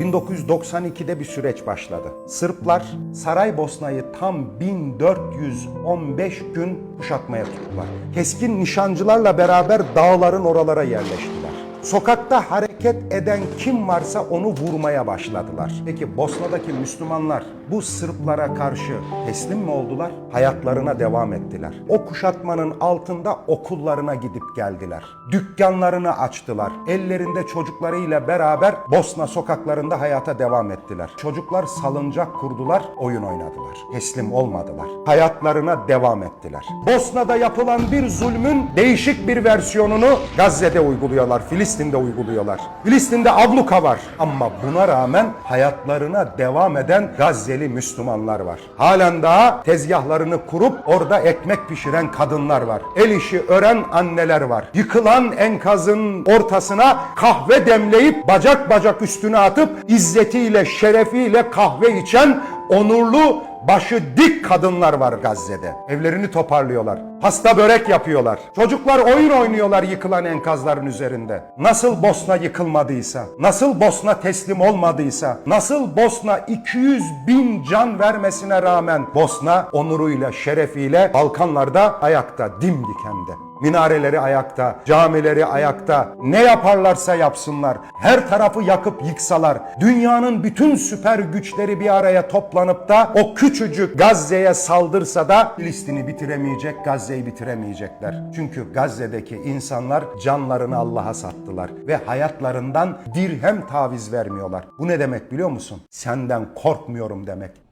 1992'de bir süreç başladı. Sırplar Saraybosna'yı tam 1415 gün kuşatmaya tuttular. Keskin nişancılarla beraber dağların oralara yerleştiler. Sokakta hareket eden kim varsa onu vurmaya başladılar. Peki Bosna'daki Müslümanlar bu Sırplara karşı teslim mi oldular? Hayatlarına devam ettiler. O kuşatmanın altında okullarına gidip geldiler. Dükkanlarını açtılar. Ellerinde çocuklarıyla beraber Bosna sokaklarında hayata devam ettiler. Çocuklar salıncak kurdular, oyun oynadılar. Teslim olmadılar. Hayatlarına devam ettiler. Bosna'da yapılan bir zulmün değişik bir versiyonunu Gazze'de uyguluyorlar, Filistin'de uyguluyorlar. Filistin'de abluka var ama buna rağmen hayatlarına devam eden Gazze'li Müslümanlar var. Halen daha tezgahlarını kurup orada ekmek pişiren kadınlar var. El işi ören anneler var. Yıkılan enkazın ortasına kahve demleyip bacak bacak üstüne atıp izzetiyle, şerefiyle kahve içen onurlu başı dik kadınlar var Gazze'de. Evlerini toparlıyorlar. Pasta börek yapıyorlar. Çocuklar oyun oynuyorlar yıkılan enkazların üzerinde. Nasıl Bosna yıkılmadıysa, nasıl Bosna teslim olmadıysa, nasıl Bosna 200 bin can vermesine rağmen Bosna onuruyla, şerefiyle Balkanlarda ayakta, dimdik hem de. Minareleri ayakta, camileri ayakta. Ne yaparlarsa yapsınlar. Her tarafı yakıp yıksalar. Dünyanın bütün süper güçleri bir araya toplanıp da o küçücük Gazze'ye saldırsa da Filistin'i bitiremeyecek, Gazze'yi bitiremeyecekler. Çünkü Gazze'deki insanlar canlarını Allah'a sattılar ve hayatlarından dirhem taviz vermiyorlar. Bu ne demek biliyor musun? Senden korkmuyorum demek.